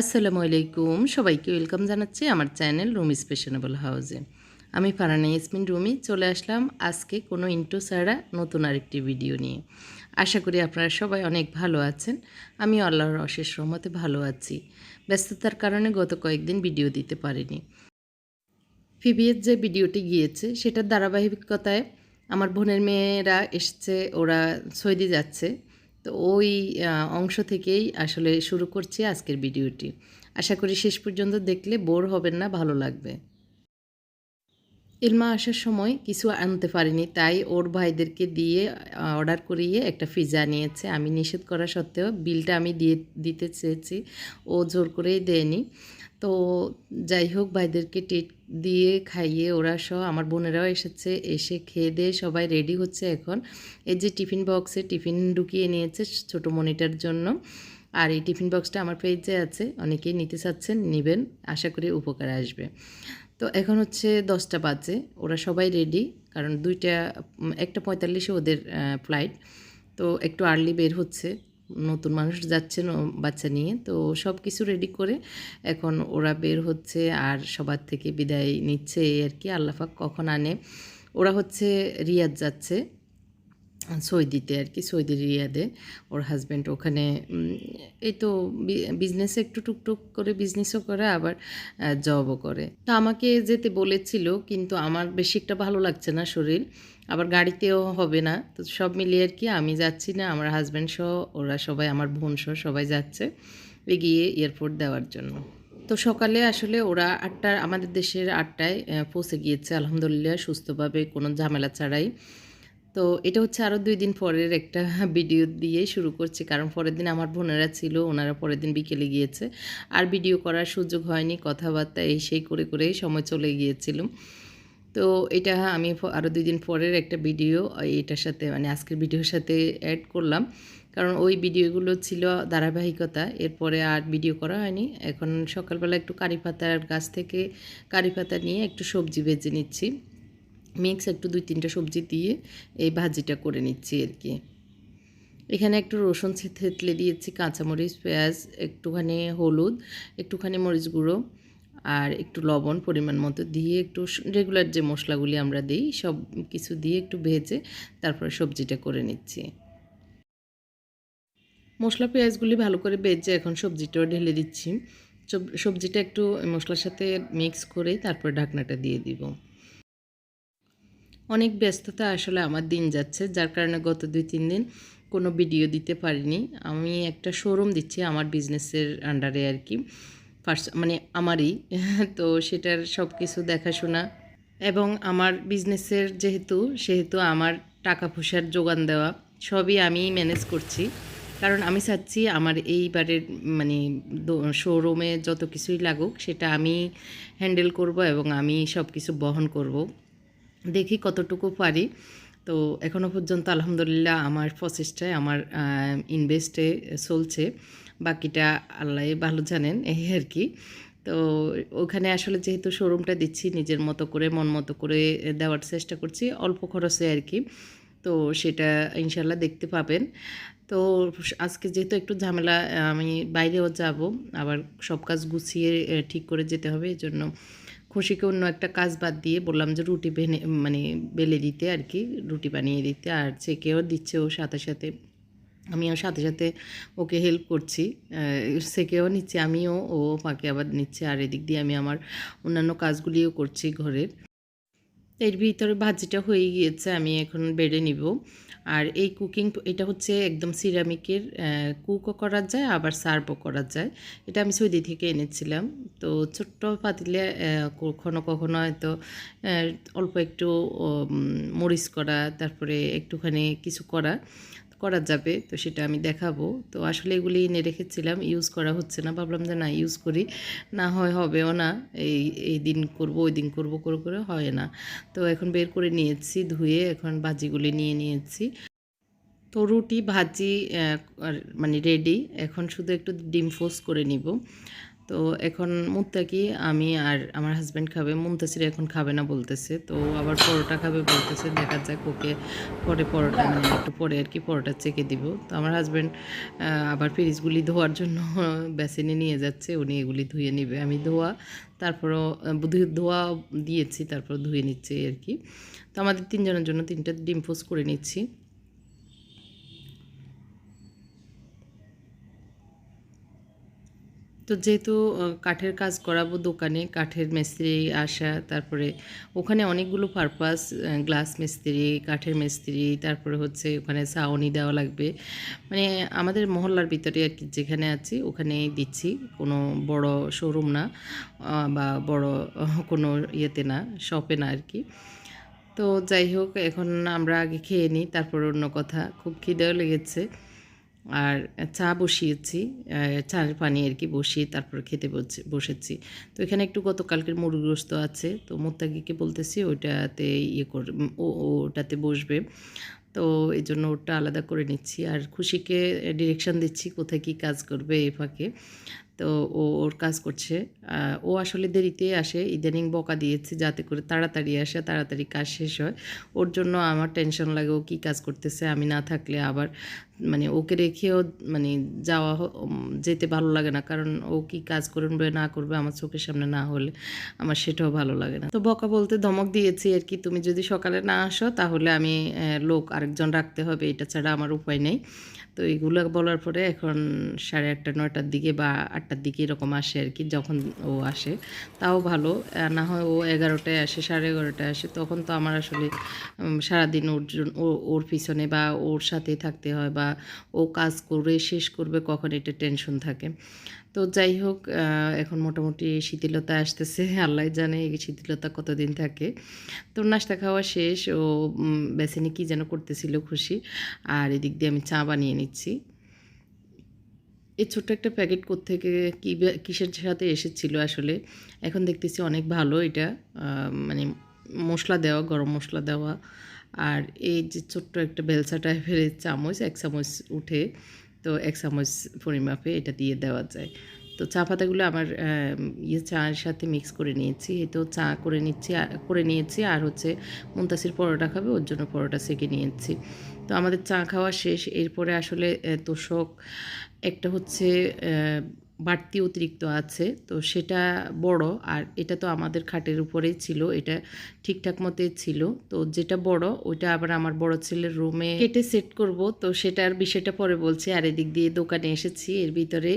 আসসালামু আলাইকুম। সবাইকে ওয়েলকাম জানাচ্ছি আমার চ্যানেল রুমি স্পেশনেবল হাউসে। আমি ফারানা ইসমিন রুমি, চলে আসলাম আজকে কোনো ইন্টো ছাড়া নতুন আরেকটি ভিডিও নিয়ে। আশা করি আপনারা সবাই অনেক ভালো আছেন। আমি আল্লাহর অশেষ রহমতে ভালো আছি। ব্যস্ততার কারণে গত কয়েকদিন ভিডিও দিতে পারিনি। ফিবিএর যে ভিডিওটি গিয়েছে, সেটার ধারাবাহিকতায় আমার বোনের মেয়েরা এসছে, ওরা সৌদি যাচ্ছে। তো ওই অংশ থেকেই আসলে শুরু করছি আজকের ভিডিওটি। আশা করি শেষ পর্যন্ত দেখলে বোর হবেন না, ভালো লাগবে। ইলমা আসার সময় কিছু আনতে পারিনি, তাই ওর ভাইদেরকে দিয়ে অর্ডার করিয়ে একটা পিজা নিয়েছে। আমি নিষেধ করা সত্ত্বেও বিলটা আমি দিয়ে, দিতে চেয়েছি। ও জোর করেই দেয়নি। তো যাই হোক, ভাইদেরকে টেট দিয়ে খাইয়ে ওরা সহ আমার বোনেরাও এসেছে, এসে খেয়ে দিয়ে সবাই রেডি হচ্ছে এখন। এই যে টিফিন বক্সে টিফিন ঢুকিয়ে নিয়েছে ছোটো মনিটার জন্য। আর এই টিফিন বক্সটা আমার পেজে আছে, অনেকেই নিতে চাচ্ছেন, নেবেন, আশা করি উপকারে আসবে। তো এখন হচ্ছে দশটা বাজে, ওরা সবাই রেডি কারণ দুইটা, একটা পঁয়তাল্লিশে ওদের ফ্লাইট তো একটু আর্লি বের হচ্ছে। নতুন মানুষ যাচ্ছে বাচ্চা নিয়ে। তো সব কিছু রেডি করে এখন ওরা বের হচ্ছে আর সবার থেকে বিদায় নিচ্ছে এই আর কি। আল্লাহাক কখন আনে? ওরা হচ্ছে রিয়াদ যাচ্ছে। সৌদিতে আর কি সৌদি রিয়াদে ওর হাজব্যান্ড ওখানে এই তো বিজনেসে একটু টুকটুক করে বিজনেসও করে, আবার জবও করে। তা আমাকে যেতে বলেছিল, কিন্তু আমার বেশি একটা ভালো লাগছে না শরীর। আবার গাড়িতেও হবে না। তো সব মিলিয়ে আর কি আমি যাচ্ছি না, আমার হাজব্যান্ড সহ, ওরা সবাই, আমার বোন সহ সবাই যাচ্ছে এগিয়ে এয়ারপোর্ট দেওয়ার জন্য। তো সকালে আসলে ওরা আটটা আমাদের দেশের আটটায় পৌঁছে গিয়েছে, আলহামদুলিল্লাহ, সুস্থভাবে, কোনো ঝামেলা ছাড়াই। তো এটা হচ্ছে আরও দুই দিন পরের একটা ভিডিও দিয়ে শুরু করছি। কারণ পরের দিন আমার বোনেরা ছিল, ওনারা পরের দিন বিকেলে গিয়েছে। আর ভিডিও করার সুযোগ হয়নি, কথাবার্তা এই সেই করে করেই সময় চলে গিয়েছিল। তো এটা আমি আরও দুই দিন পরের একটা ভিডিও এটার সাথে মানে আজকের ভিডিওর সাথে অ্যাড করলাম। কারণ ওই ভিডিওগুলো ছিল ধারাবাহিকতা, এরপরে আর ভিডিও করা হয়নি। এখন সকালবেলা একটু কারি পাতার গাছ থেকে কারি পাতা নিয়ে একটু সবজি ভেজে নিচ্ছি। মিক্স একটু দুই তিনটা সবজি দিয়ে এই ভাজিটা করে নিচ্ছি আর কি। এখানে একটু রসুন থেতলে দিয়েছি, কাঁচামরিচ, পেঁয়াজ, একটুখানি হলুদ, একটুখানি মরিচ গুঁড়ো আর একটু লবণ পরিমাণ মতো দিয়ে একটু রেগুলার যে মশলাগুলি আমরা দিই সব কিছু দিয়ে একটু ভেজে তারপরে সবজিটা করে নিচ্ছি। মশলা, পেঁয়াজগুলি ভালো করে ভেজে এখন সবজিটাও ঢেলে দিচ্ছি। সবজিটা একটু মশলার সাথে মিক্স করে তারপর ঢাকনাটা দিয়ে দিব। অনেক ব্যস্ততা আসলে আমার দিন যাচ্ছে, যার কারণে গত দুই, তিন দিন কোনো ভিডিও দিতে পারিনি। আমি একটা শোরুম দিচ্ছি আমার বিজনেসের আন্ডারে আর কি। মানে আমারই, তো সেটার সব কিছু দেখাশোনা। এবং আমার বিজনেসের যেহেতু, সেহেতু আমার টাকা পয়সার যোগান দেওয়া, সবই আমি ম্যানেজ করছি। কারণ আমি চাচ্ছি আমার এইবারের মানে শোরুমে যত কিছুই লাগুক, সেটা আমি হ্যান্ডেল করব এবং আমি সব কিছু বহন করব। দেখি কতটুকু পারি। তো এখনও পর্যন্ত আলহামদুলিল্লাহ আমার প্রচেষ্টায়, আমার ইনভেস্টে চলছে। বাকিটা আল্লাহ ভালো জানেন, এই আর কি। তো ওখানে আসলে যেহেতু শোরুমটা দিচ্ছি, নিজের মতো করে, মন মতো করে দেওয়ার চেষ্টা করছি, অল্প খরচে আর কি। তো সেটা ইনশাল্লাহ দেখতে পাবেন। তো আজকে যেহেতু একটু ঝামেলা, আমি বাইরেও যাব, আবার সব কাজ গুছিয়ে ঠিক করে যেতে হবে এই জন্য খুশিকে অন্য একটা কাজ বাদ দিয়ে বললাম যে রুটি বেনে মানে বেলে দিতে আর কি, রুটি বানিয়ে দিতে। আর চেকেও দিচ্ছে ও সাথে সাথে। আমিও সাথে সাথে ওকে হেল্প করছি। সেকেও নিচ্ছে, আমিও ও ফাঁকে আবার নিচ্ছে। আর এদিক দিয়ে আমি আমার অন্যান্য কাজগুলিও করছি ঘরের। এর ভিতরে ভাজিটা হয়ে গিয়েছে, আমি এখন বেড়ে নিব। আর এই কুকিং এটা হচ্ছে একদম সিরামিকের কুকও করা যায়, আবার সার্ভও করা যায়। এটা আমি সৌদি থেকে এনেছিলাম। তো ছোট্ট পাতিলে কখনো কখনো হয়তো অল্প একটু মরিচ করা, তারপরে একটুখানি কিছু করা। করা যাবে, তো সেটা আমি দেখাবো। তো আসলে এগুলি এনে রেখেছিলাম ইউজ করা হচ্ছে না। ভাবলাম যে না ইউজ করি। না হয় হবেও না, এই এই দিন করব, ওই দিন করব, করে করে হয় না। তো এখন বের করে নিয়েছি, ধুয়ে এখন ভাজিগুলি নিয়ে নিয়েছি। তো রুটি, ভাজি মানে রেডি এখন শুধু একটু ডিম ফোস করে নিব। তো এখন মুত্তাকি আমি আর আমার হাজব্যান্ড খাবে, মুন্তাসির এখন খাবে না বলতেছে। তো আবার পরোটা খাবে বলতেছে, দেখা যাক ওকে পরে পরোটা মানে একটু পরে আর কি পরোটা চেকে দিব। তো আমার হাজব্যান্ড আবার ফ্রিজগুলি ধোয়ার জন্য বেসিনে নিয়ে যাচ্ছে, উনি এগুলি ধুয়ে নেবে। আমি ধোয়া, তারপরও ধুয়ে- দিয়েছি, তারপর ধুয়ে নিচ্ছে আর কি। তো আমাদের তিনজনের জন্য তিনটা ডিম করে নিচ্ছি। তো যেহেতু কাঠের কাজ করাবো দোকানে, কাঠের মিস্ত্রি আসা, তারপরে ওখানে অনেকগুলো পারপাস গ্লাস মিস্ত্রি, কাঠের মিস্ত্রি, তারপরে হচ্ছে ওখানে সাউনি দেওয়া লাগবে। মানে আমাদের মহল্লার ভিতরে আর কি যেখানে আছি, ওখানেই দিচ্ছি। কোনো বড় শোরুম না বা বড়, কোনো ইয়েতে না শপে না আর কি। তো যাই হোক, এখন আমরা আগে খেয়ে নিই, তারপর অন্য কথা। খুব খিদেও লেগেছে। আর চা বসিয়েছি চার পানি আর কি বসিয়ে তারপর খেতে বসে- বসেছি। তো এখানে একটু গতকালকের মুরগ্রস্ত আছে, তো মোত্তাকিকে বলতেছি ওইটাতে ইয়ে কর ওটাতে বসবে। তো এই জন্য ওটা আলাদা করে নিচ্ছি। আর খুশিকে ডিরেকশন দিচ্ছি কোথায় কী কাজ করবে এ ফাঁকে। তো ও ওর কাজ করছে। ও আসলে দেরিতে আসে, ইদানিং বকা দিয়েছি যাতে করে তাড়াতাড়ি আসে, তাড়াতাড়ি কাজ শেষ হয়। ওর জন্য আমার টেনশন লাগে ও কী কাজ করতেছে, আমি না থাকলে আবার মানে ওকে রেখেও মানে যাওয়া যেতে ভালো লাগে না। কারণ ও কি কাজ করবে, না করবে আমার চোখের সামনে না হলে আমার সেটাও ভালো লাগে না। তো বকা বলতে ধমক দিয়েছি আর কি, তুমি যদি সকালে না আসো তাহলে আমি লোক আরেকজন রাখতে হবে, এটা ছাড়া আমার উপায় নেই। তো এগুলো বলার পরে এখন সাড়ে আটটা, নয়টার দিকে বা আটটার দিকে এরকম আসে আর কি, যখন ও আসে। তাও ভালো। না হয় ও এগারোটায় আসে, সাড়ে এগারোটায় আসে, তখন তো আমার আসলে সারাদিন ওর জন্য ওর পিছনে বা ওর সাথে থাকতে হয় বা ও কাজ করবে শেষ করবে কখন, এটা টেনশন থাকে। তো যাই হোক এখন মোটামুটি শীতলতা আসতেছে। আল্লাহ জানে এই শীতলতা কতদিন থাকে। তো নাস্তা খাওয়া শেষ, ও বেসিনে কী যেন করতেছিল খুশি। আর এদিক দিয়ে আমি চা বানিয়ে নিচ্ছি। এই ছোট্ট একটা প্যাকেট থেকে কী কিসের সাথে এসেছিল আসলে? এখন দেখতেছি অনেক ভালো এটা। মানে মশলা দেওয়া, গরম মশলা দেওয়া। আর এই যে ছোট্ট একটা বেলসা টাইপের চামচ, এক চামচ উঠে তো এক চামচ পরিমাপে এটা দিয়ে দেওয়া যায়। তো চা পাতাগুলো আমার ইয়ে চায়ের সাথে মিক্স করে নিয়েছি। তো চা করে নিচ্ছি করে নিয়েছি আর হচ্ছে মুন্তাসির পরোটা খাবে, ওর জন্য পরোটা সেঁকে নিয়েছি। তো আমাদের চা খাওয়া শেষ। এরপরে আসলে তোষক একটা হচ্ছে বাড়তি অতিরিক্ত আছে, তো সেটা বড়, আর এটা তো আমাদের খাটের উপরেই ছিল, এটা ঠিকঠাক মতে ছিল, তো যেটা বড়, ওইটা আবার আমার বড় ছেলের রুমে কেটে সেট করব, তো সেটার বিষয়টা পরে বলছি, আর এদিক দিয়ে দোকানে এসেছি, এর ভিতরে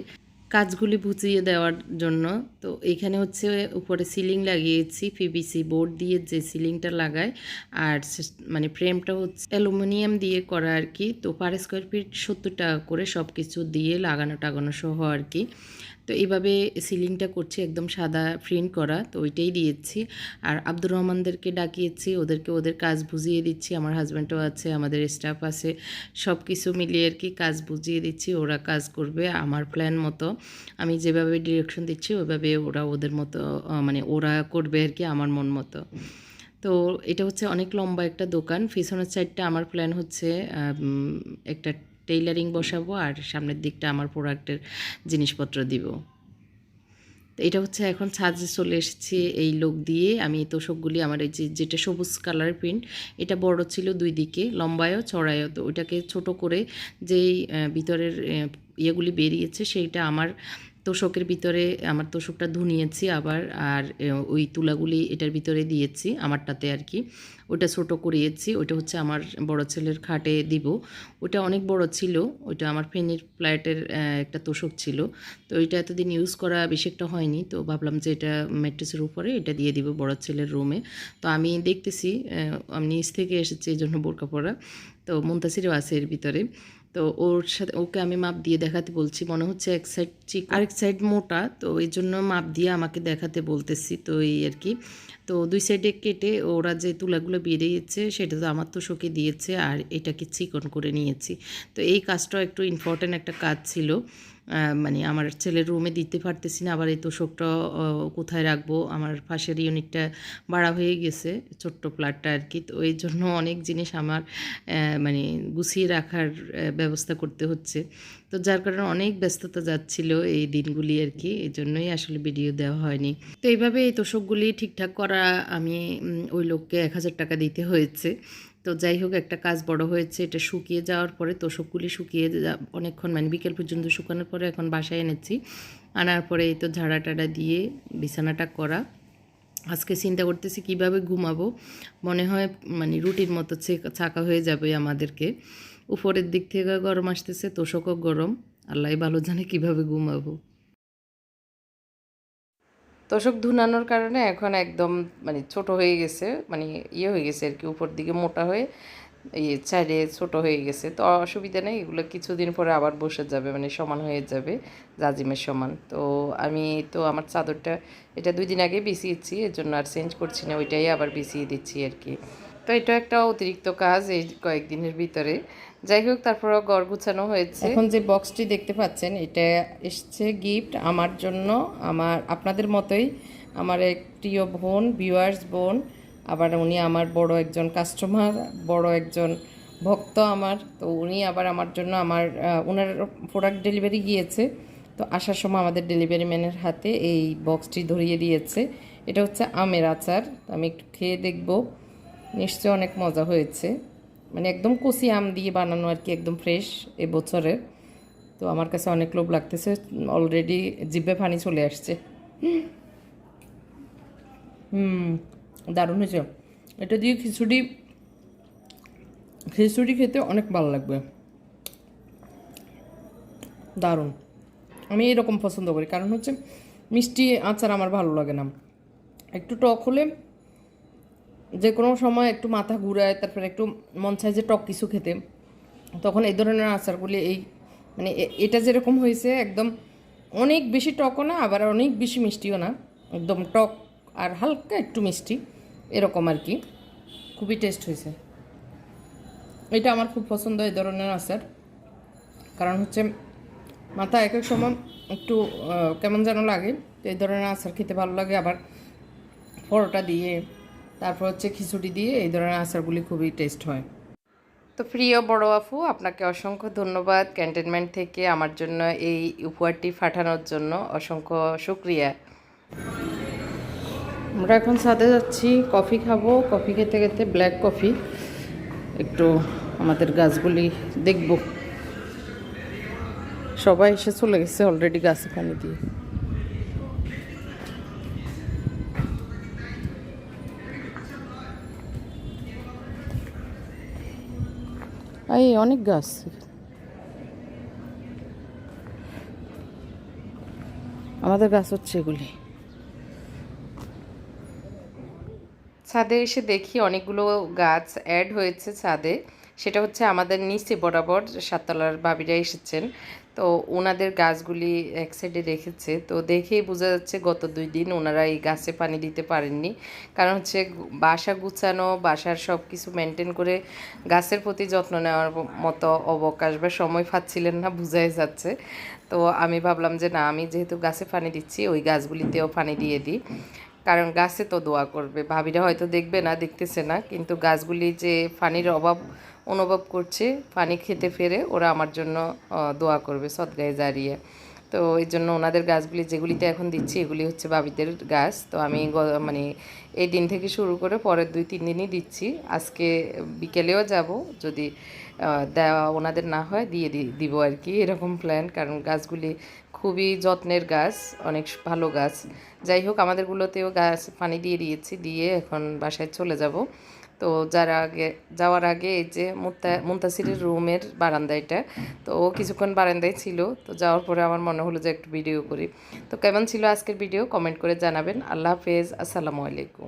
কাজগুলি বুঝিয়ে দেওয়ার জন্য। তো এখানে হচ্ছে উপরে সিলিং লাগিয়েছি পিভিসি বোর্ড দিয়ে যে সিলিংটা লাগায় আর মানে ফ্রেমটা হচ্ছে অ্যালুমিনিয়াম দিয়ে করা আর কি। তো পার স্কোয়ার ফিট সত্তর টাকা করে সব কিছু দিয়ে লাগানো টাগানো সহ আর কি। তো এইভাবে সিলিংটা করছি একদম সাদা প্রিন্ট করা, তো ওইটাই দিয়েছি। আর আব্দুর রহমানদেরকে ডাকিয়েছি, ওদেরকে ওদের কাজ বুঝিয়ে দিচ্ছি, আমার হাজব্যান্ডও আছে, আমাদের স্টাফ আছে সব কিছু মিলিয়ে আর কি কাজ বুঝিয়ে দিচ্ছি, ওরা কাজ করবে আমার প্ল্যান মতো। আমি যেভাবে ডিরেকশন দিচ্ছি, ওইভাবে ওরা ওদের মতো মানে ওরা করবে আর কি আমার মন মতো। তো এটা হচ্ছে অনেক লম্বা একটা দোকান, পিছনের সাইডটা আমার প্ল্যান হচ্ছে একটা টেইলারিং বসাবো আর সামনের দিকটা আমার প্রোডাক্টের জিনিসপত্র দিব। এটা হচ্ছে এখন ছাদে চলে এসেছে এই লোক দিয়ে। আমি তোষকগুলি আমার এই যে, যেটা সবুজ কালার প্রিন্ট এটা বড় ছিল দুই দিকে, লম্বায়ও চড়ায়ও তো ওইটাকে ছোট করে যেই ভিতরের ইয়েগুলি বেরিয়েছে, সেইটা আমার তোষকের ভিতরে আমার তোষকটা ধুনিয়েছি আবার, আর ওই তুলাগুলি এটার ভিতরে দিয়েছি আমারটাতে আর কি। ওটা ছোট করিয়েছি, ওটা হচ্ছে আমার বড় ছেলের খাটে দিব। ওটা অনেক বড় ছিল, ওটা আমার ফেনির ফ্ল্যাটের একটা তোষক ছিল। তো ওইটা এতদিন ইউজ করা বেশি একটা হয়নি, তো ভাবলাম যে এটা ম্যাট্রেসের উপরে এটা দিয়ে দিব বড় ছেলের রুমে। তো আমি দেখতেছি আমি নিচ থেকে এসেছি, এই জন্য বোরকা পরা। তো মুন্তাসিরও আছে এর ভিতরে। তো ওর সাথে, ওকে আমি মাপ দিয়ে দেখাতে বলছি। মনে হচ্ছে এক সাইড চিক, আরেক সাইড মোটা। তো এই জন্য মাপ দিয়ে আমাকে দেখাতে বলতেছি তো এই আর কি। তো দুই সাইডে কেটে ওরা যে তুলাগুলো বেরিয়েছে, সেটা তো আমার তো শোকে দিয়েছে আর এটাকে চিকন করে নিয়েছি। তো এই কাজটাও একটু ইম্পর্ট্যান্ট একটা কাজ ছিল। মানে আমার ছেলের রুমে দিতে পারতেছি না, আবার এই তোষকটা কোথায় রাখব? আমার পাশের ইউনিটটা ভাড়া হয়ে গেছে, ছোট্ট ফ্ল্যাটটা আর কি। তো এই জন্য অনেক জিনিস আমার মানে গুছিয়ে রাখার ব্যবস্থা করতে হচ্ছে। তো যার কারণে অনেক ব্যস্ততা যাচ্ছিল এই দিনগুলি আর কি, এই জন্যই আসলে ভিডিও দেওয়া হয়নি। তো এইভাবে এই তোষকগুলি ঠিকঠাক করা আমি ওই লোককে এক হাজার টাকা দিতে হয়েছে। তো যাই হোক, একটা কাজ বড় হয়েছে, এটা শুকিয়ে যাওয়ার পরে তোষকগুলি শুকিয়ে অনেকক্ষণ মানে বিকেল পর্যন্ত শুকানোর পরে এখন বাসায় এনেছি। আনার পরে এই তো ঝাড়া টাড়া দিয়ে বিছানাটা করা। আজকে চিন্তা করতেছি কীভাবে ঘুমাবো? মনে হয় মানে রুটির মতো ছাকা হয়ে যাবে আমাদেরকে। উপরের দিক থেকে গরম আসতেছে, তোষকও গরম। আল্লাহ ভালো জানে কীভাবে ঘুমাবো। তোষক ধুনানোর কারণে এখন একদম মানে ছোট হয়ে গেছে মানে ইয়ে হয়ে গেছে আর কি উপর দিকে মোটা হয়ে ইয়ে চাইলে ছোট হয়ে গেছে। তো অসুবিধা নেই, এগুলো কিছুদিন পরে আবার বসে যাবে মানে সমান হয়ে যাবে, জাজিমের সমান। তো আমি তো আমার চাদরটা, এটা দুই দিন আগে বিছিয়েছি, এর জন্য আর চেঞ্জ করছি না, ওইটাই আবার বিছিয়ে দিচ্ছি আর কি। তো এটা একটা অতিরিক্ত কাজ এই কয়েকদিনের ভিতরে। যাই হোক, তারপরও গড় গুছানো হয়েছে। এখন যে বক্সটি দেখতে পাচ্ছেন, এটা এসছে গিফট আমার জন্য, আমার, আপনাদের মতোই আমার এক প্রিয় বোন ভিউয়ার্স বোন, আবার উনি আমার বড় একজন কাস্টমার বড় একজন ভক্ত আমার, তো উনি আবার আমার জন্য আমার ওনার প্রোডাক্ট ডেলিভারি গিয়েছে। তো আসার সময় আমাদের ডেলিভারি ম্যানের হাতে এই বক্সটি ধরিয়ে দিয়েছে। এটা হচ্ছে আমের আচার আমি একটু খেয়ে দেখব। নিশ্চয় অনেক মজা হয়েছে। মানে একদম কচি আম দিয়ে বানানো আর কি, একদম ফ্রেশ এ বছরের। তো আমার কাছে অনেক লোভ লাগতেছে অলরেডি জিভে পানি চলে আসছে। হুম, দারুণ হয়েছে। এটা দিয়ে খিচুড়ি খিচুড়ি খেতে অনেক ভালো লাগবে। দারুণ। আমি এরকম পছন্দ করি, কারণ হচ্ছে মিষ্টি আচার আমার ভালো লাগে না। একটু টক হলে যে কোনো সময় একটু মাথা ঘুরায়, তারপরে একটু মন চায় যে টক কিছু খেতে, তখন এই ধরনের আচারগুলি এই মানে এটা যেরকম হয়েছে একদম অনেক বেশি টকও না, আবার অনেক বেশি মিষ্টিও না। একদম টক আর হালকা একটু মিষ্টি, এরকম আর কি। খুবই টেস্ট হয়েছে। এটা আমার খুব পছন্দ এই ধরনের আচার। কারণ হচ্ছে মাথা এক এক সময় একটু কেমন যেন লাগে এই ধরনের আচার খেতে ভালো লাগে। আবার পরোটা দিয়ে তারপর হচ্ছে খিচুড়ি দিয়ে এই ধরনের আচারগুলি খুবই টেস্ট হয়। তো প্রিয় বড় আপু আপনাকে অসংখ্য ধন্যবাদ ক্যান্টনমেন্ট থেকে আমার জন্য এই উপহারটি পাঠানোর জন্য। অসংখ্য শুক্রিয়া। আমরা এখন সাথে যাচ্ছি কফি খাব। কফি খেতে খেতে ব্ল্যাক কফি একটু আমাদের গাছগুলি দেখব। সবাই এসে চলে গেছে অলরেডি গাছে পানি দিয়ে। এই অনেক গাছ। আমাদের গাছ হচ্ছে এগুলি। ছাদে এসে দেখি অনেকগুলো গাছ অ্যাড হয়েছে ছাদে। সেটা হচ্ছে আমাদের নিচে বরাবর সাততলার বাবিরা এসেছেন। তো ওনাদের গাছগুলি এক সাইডে রেখেছে। তো দেখেই বোঝা যাচ্ছে গত দুই দিন ওনারা এই গাছে পানি দিতে পারেননি। কারণ হচ্ছে বাসা গুছানো, বাসার সব কিছু মেনটেন করে গাছের প্রতি যত্ন নেওয়ার মতো অবকাশ বা সময় পাচ্ছিলেন না, বোঝাই যাচ্ছে। তো আমি ভাবলাম যে না, আমি যেহেতু গাছে পানি দিচ্ছি, ওই গাছগুলিতেও পানি দিয়ে দিই। কারণ গাছে তো দোয়া করবে। ভাবিরা হয়তো দেখবে না, দেখতেছে না। কিন্তু গাছগুলি যে পানির অভাব অনুভব করছে, পানি খেতে ফেরে ওরা আমার জন্য দোয়া করবে সদগায়ে জারিয়ে তো এই জন্য ওনাদের গাছগুলি যেগুলিতে এখন দিচ্ছি, এগুলি হচ্ছে বাবিদের গাছ। তো আমি মানে এই দিন থেকে শুরু করে পরের দুই, তিন দিনই দিচ্ছি। আজকে বিকেলেও যাব, যদি দেওয়া ওনাদের না হয়, দিয়ে দিব আর কি এরকম প্ল্যান কারণ গাছগুলি খুবই যত্নের গাছ, অনেক ভালো গাছ। যাই হোক, আমাদেরগুলোতেও গাছ পানি দিয়ে দিয়েছি, দিয়ে এখন বাসায় চলে যাব। তো যার আগে, যাওয়ার আগে এই যে মুতা মুন্তাসিরের রুমের বারান্দা এটা, তো ও কিছুক্ষণ বারান্দায় ছিল, তো যাওয়ার পরে আমার মনে হলো যে একটু ভিডিও করি। তো কেমন ছিল আজকের ভিডিও কমেন্ট করে জানাবেন। আল্লাহ হাফেজ। আসসালামু আলাইকুম।